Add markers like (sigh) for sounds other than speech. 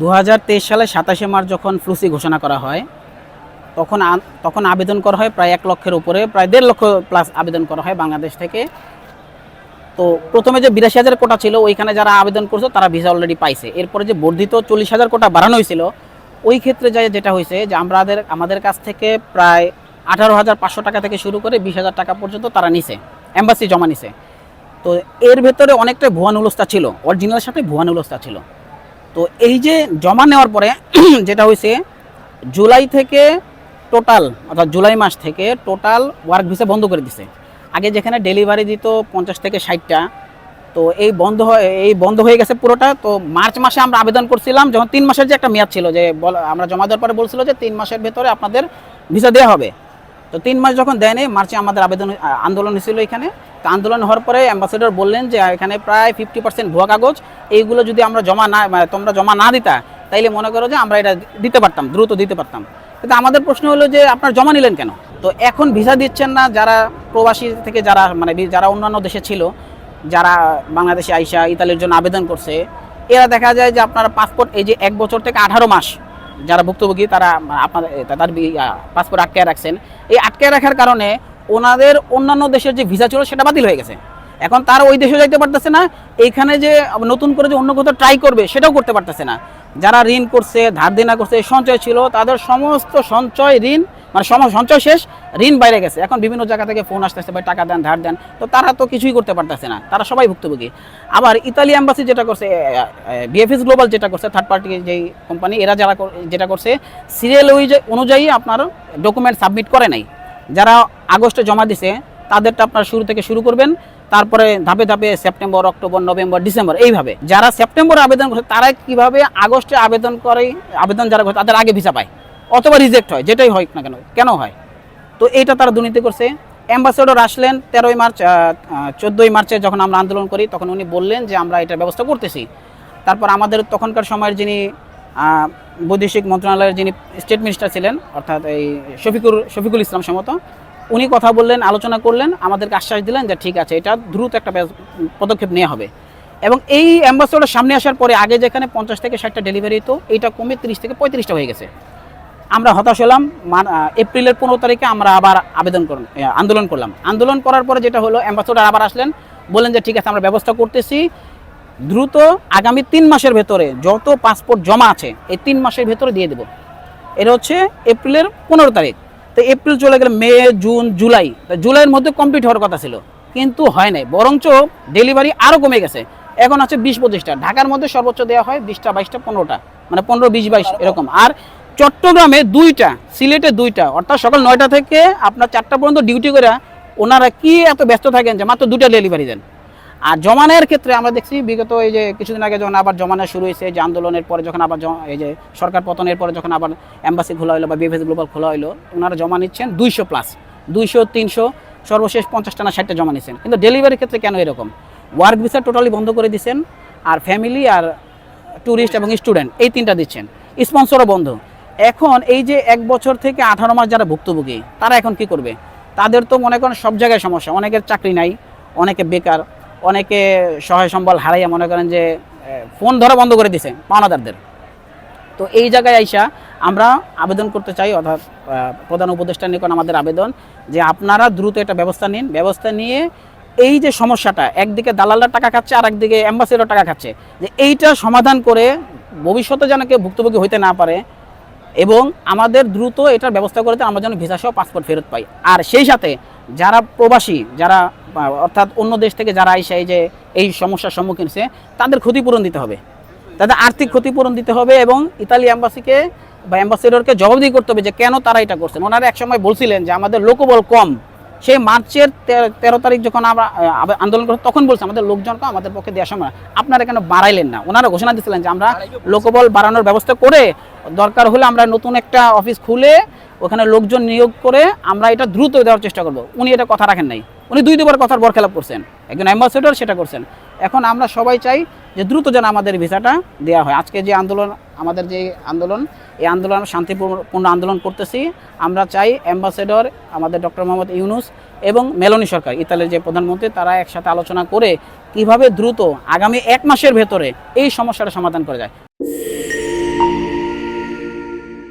দু হাজার তেইশ সালে সাতাশে মার্চ যখন ফ্লুসি ঘোষণা করা হয়, তখন তখন আবেদন করা হয় প্রায় এক লক্ষের উপরে, প্রায় দেড় লক্ষ প্লাস আবেদন করা হয় বাংলাদেশ থেকে। তো প্রথমে যে বিরাশি হাজার কোটা ছিল, ওইখানে যারা আবেদন করছে, তারা ভিসা অলরেডি পাইছে। এরপরে যে বর্ধিত চল্লিশ হাজার কোটা বাড়ানো হয়েছিল, ওই ক্ষেত্রে যাই যেটা হয়েছে যে আমাদের আমাদের কাছ থেকে প্রায় আঠারো হাজার পাঁচশো টাকা থেকে শুরু করে বিশ হাজার টাকা পর্যন্ত তারা নিছে এম্বাসি জমা নিছে। তো এর ভেতরে অনেকটা ভুয়ানুলস্তা ছিল অরিজিনালের সাথে ভুয়ানুলস্তা ছিল। তো এই যে জমা নেওয়ার পরে (clears throat) যেটা হয়েছে জুলাই থেকে টোটাল অর্থাৎ জুলাই মাস থেকে টোটাল ওয়ার্ক ভিসা বন্ধ করে দিছে। আগে যেখানে ডেলিভারি দিত পঞ্চাশ থেকে ষাটটা, তো এই বন্ধ হয়ে, এই বন্ধ হয়ে গেছে পুরোটা। তো মার্চ মাসে আমরা আবেদন করছিলাম, যখন তিন মাসের যে একটা মেয়াদ ছিল, যে আমরা জমা দেওয়ার পরে বলছিল যে তিন মাসের ভেতরে আপনাদের ভিসা দেওয়া হবে। তো তিন মাস যখন দেয়নি, মার্চে আমাদের আবেদন আন্দোলন হয়েছিল এখানে। তো আন্দোলন হওয়ার পরে অ্যাম্বাসেডর বললেন যে, এখানে প্রায় ফিফটি পার্সেন্ট ভুয়া কাগজ, এইগুলো যদি আমরা জমা না মানে তোমরা জমা না দিতা, তাইলে মনে করো যে আমরা এটা দিতে পারতাম, দ্রুত দিতে পারতাম। কিন্তু আমাদের প্রশ্ন হলো যে, আপনার জমা নিলেন কেন? তো এখন ভিসা দিচ্ছেন না যারা প্রবাসী থেকে যারা মানে যারা অন্যান্য দেশে ছিল, যারা বাংলাদেশে আইসা ইতালির জন্য আবেদন করছে, এরা দেখা যায় যে আপনার পাসপোর্ট এই যে এক বছর থেকে আঠারো মাস যারা ভুক্তভোগী, তারা আপনার তাদের পাসপোর্ট আটকে রাখছেন। এই আটকে রাখার কারণে ওনাদের অন্যান্য দেশের যে ভিসা ছিল, সেটা বাতিল হয়ে গেছে। এখন তার ওই দেশে যাইতে পারতেছে না, এইখানে যে নতুন করে যে অন্য কোথাও ট্রাই করবে, সেটাও করতে পারতেছে না। যারা ঋণ করছে, ধার দেনা করছে সঞ্চয় ছিল, তাদের সমস্ত সঞ্চয়, ঋণ মানে সম সঞ্চয় শেষ, ঋণ বাইরে গেছে। এখন বিভিন্ন জায়গা থেকে ফোন আসতেছে, ভাই, টাকা দেন, ধার দেন। তো তারা তো কিছুই করতে পারতেছে না। তারা সবাই ভুক্তভোগী। আবার ইতালি অ্যাম্বাসি যেটা করছে বিএফএস গ্লোবাল যেটা করছে থার্ড পার্টি যেই কোম্পানি এরা যারা যেটা করছে সিরিয়াল অনুযায়ী আপনার ডকুমেন্ট সাবমিট করে নাই। যারা আগস্টে জমা দিছে, তাদেরটা আপনার শুরু থেকে শুরু করবেন। তারপরে ধাপে ধাপে সেপ্টেম্বর, অক্টোবর, নভেম্বর, ডিসেম্বর, এইভাবে। যারা সেপ্টেম্বরে আবেদন করছে, তারা কীভাবে আগস্টে আবেদন করে আবেদন যারা করে, তাদের আগে ভিসা পায়। অথবা রিজেক্ট হয়, যেটাই হয় না কেন কেন হয়? তো এইটা তারা দুর্নীতি করছে। অ্যাম্বাসেডর আসলেন তেরোই মার্চ চোদ্দোই মার্চে যখন আমরা আন্দোলন করি, তখন উনি বললেন যে আমরা এটার ব্যবস্থা করতেছি। তারপর আমাদের তখনকার সময়ের যিনি বৈদেশিক মন্ত্রণালয়ের যিনি স্টেট মিনিস্টার ছিলেন, অর্থাৎ এই শফিকুর, শফিকুল ইসলাম সম্মত উনি কথা বললেন, আলোচনা করলেন, আমাদেরকে আশ্বাস দিলেন যে ঠিক আছে, এটা দ্রুত একটা পদক্ষেপ নেওয়া হবে। এবং এই অ্যাম্বাসেডর সামনে আসার পরে আগে যেখানে পঞ্চাশ থেকে ষাটটা ডেলিভারি হতো এইটা কমে তিরিশ থেকে পঁয়ত্রিশটা হয়ে গেছে। আমরা হতাশ হলাম এপ্রিলের পনেরো তারিখে আমরা আবার আবেদন করলাম আন্দোলন করলাম। আন্দোলন করার পরে যেটা হলো অ্যাম্বাসেডর আবার আসলেন, বললেন যে ঠিক আছে, আমরা ব্যবস্থা করতেছি। দ্রুত আগামী তিন মাসের ভেতরে যত পাসপোর্ট জমা আছে, এই তিন মাসের ভেতরে দিয়ে দেবো। এটা হচ্ছে এপ্রিলের পনেরো তারিখ। তো এপ্রিল চলে গেলে মে, জুন, জুলাই জুলাইয়ের মধ্যে কমপ্লিট হওয়ার কথা ছিল, কিন্তু হয় নাই। বরঞ্চ ডেলিভারি আরও কমে গেছে। এখন আছে বিশ পঁচিশটা। ঢাকার মধ্যে সর্বোচ্চ দেওয়া হয় বিশটা, বাইশটা, পনেরোটা। মানে পনেরো, বিশ, বাইশ, এরকম। আর চট্টগ্রামে দুইটা, সিলেটে দুইটা, অর্থাৎ সকাল নয়টা থেকে আপনার চারটা পর্যন্ত ডিউটি করে ওনারা কি এত ব্যস্ত থাকেন যে মাত্র দুইটা ডেলিভারি দেন? আর জমানের ক্ষেত্রে আমরা দেখছি, বিগত এই যে কিছুদিন আগে যখন আবার জমানো শুরু হয়েছে, যে আন্দোলনের পরে যখন আবার এই যে সরকার পতনের পরে যখন আবার অ্যাম্বাসি খোলা হলো বা বিএফএস গ্লোবাল খোলা হলো ওনারা জমা নিচ্ছেন দুইশো প্লাস দুইশো, তিনশো, সর্বশেষ পঞ্চাশটা না ষাটটা জমা নিচ্ছেন। কিন্তু ডেলিভারির ক্ষেত্রে কেন এরকম? ওয়ার্ক ভিসা টোটালি বন্ধ করে দিচ্ছেন, আর ফ্যামিলি আর ট্যুরিস্ট এবং স্টুডেন্ট এই তিনটা দিচ্ছেন। স্পন্সরও বন্ধ। এখন এই যে এক বছর থেকে আঠারো মাস যারা ভুক্তভোগী, তারা এখন কি করবে? তাদের তো মনে করেন সব জায়গায় সমস্যা। অনেকের চাকরি নাই, অনেকে বেকার, অনেকে সহায় সম্বল হারাইয়া মনে করেন যে ফোন ধরা বন্ধ করে দিছে পাওনাদারদের তো এই জায়গায় আইসা আমরা আবেদন করতে চাই, অর্থাৎ প্রধান উপদেষ্টা নিকট আমাদের আবেদন যে আপনারা দ্রুত একটা ব্যবস্থা নিন। ব্যবস্থা নিয়ে এই যে সমস্যাটা, একদিকে দালালরা টাকা খাচ্ছে আর একদিকে অ্যাম্বাসিডার টাকা খাচ্ছে, যে এইটা সমাধান করে ভবিষ্যতে যেন কেউ ভুক্তভোগী হইতে না পারে এবং আমাদের দ্রুত এটার ব্যবস্থা করতে আমরা যেন ভিসা সহ পাসপোর্ট ফেরত পাই। আর সেই সাথে যারা প্রবাসী, যারা অর্থাৎ অন্য দেশ থেকে যারা আইসে এই যে এই সমস্যার সম্মুখীন হচ্ছে তাদের ক্ষতিপূরণ দিতে হবে। তাদের আর্থিক ক্ষতিপূরণ দিতে হবে এবং ইতালি অ্যাম্বাসিকে বা অ্যাম্বাসেডরকে জবাবদিহি করতে হবে যে কেন তারা এটা করছেন। ওনারা একসময় বলছিলেন যে আমাদের লোকবল কম। সেই মার্চের তেরো তারিখ যখন আমরা আন্দোলন করি তখন বলছে আমাদের লোকজনকে আমাদের পক্ষে দেওয়া সময় আপনারা কেন বাড়াইলেন না? ওনারা ঘোষণা দিয়েছিলেন যে আমরা লোকবল বাড়ানোর ব্যবস্থা করে দরকার হলে আমরা নতুন একটা অফিস খুলে ওখানে লোকজন নিয়োগ করে আমরা এটা দ্রুত দেওয়ার চেষ্টা করব। উনি এটা কথা রাখেন নাই। উনি দুই দুবার কথার বরখেলাপ করছেন। একজন অ্যাম্বাসেডর সেটা করছেন। এখন আমরা সবাই চাই যে দ্রুত যেন আমাদের ভিসাটা দেওয়া হয়। আজকে যে আন্দোলন, আমাদের যে আন্দোলন, এই আন্দোলন, শান্তিপূর্ণ আন্দোলন করতেছি। আমরা চাই অ্যাম্বাসেডর আমাদের ডক্টর মোহাম্মদ ইউনুস এবং মেলোনি সরকার, ইতালির যে প্রধানমন্ত্রী, তারা একসাথে আলোচনা করে কীভাবে দ্রুত আগামী এক মাসের ভেতরে এই সমস্যাটা সমাধান করা যায়।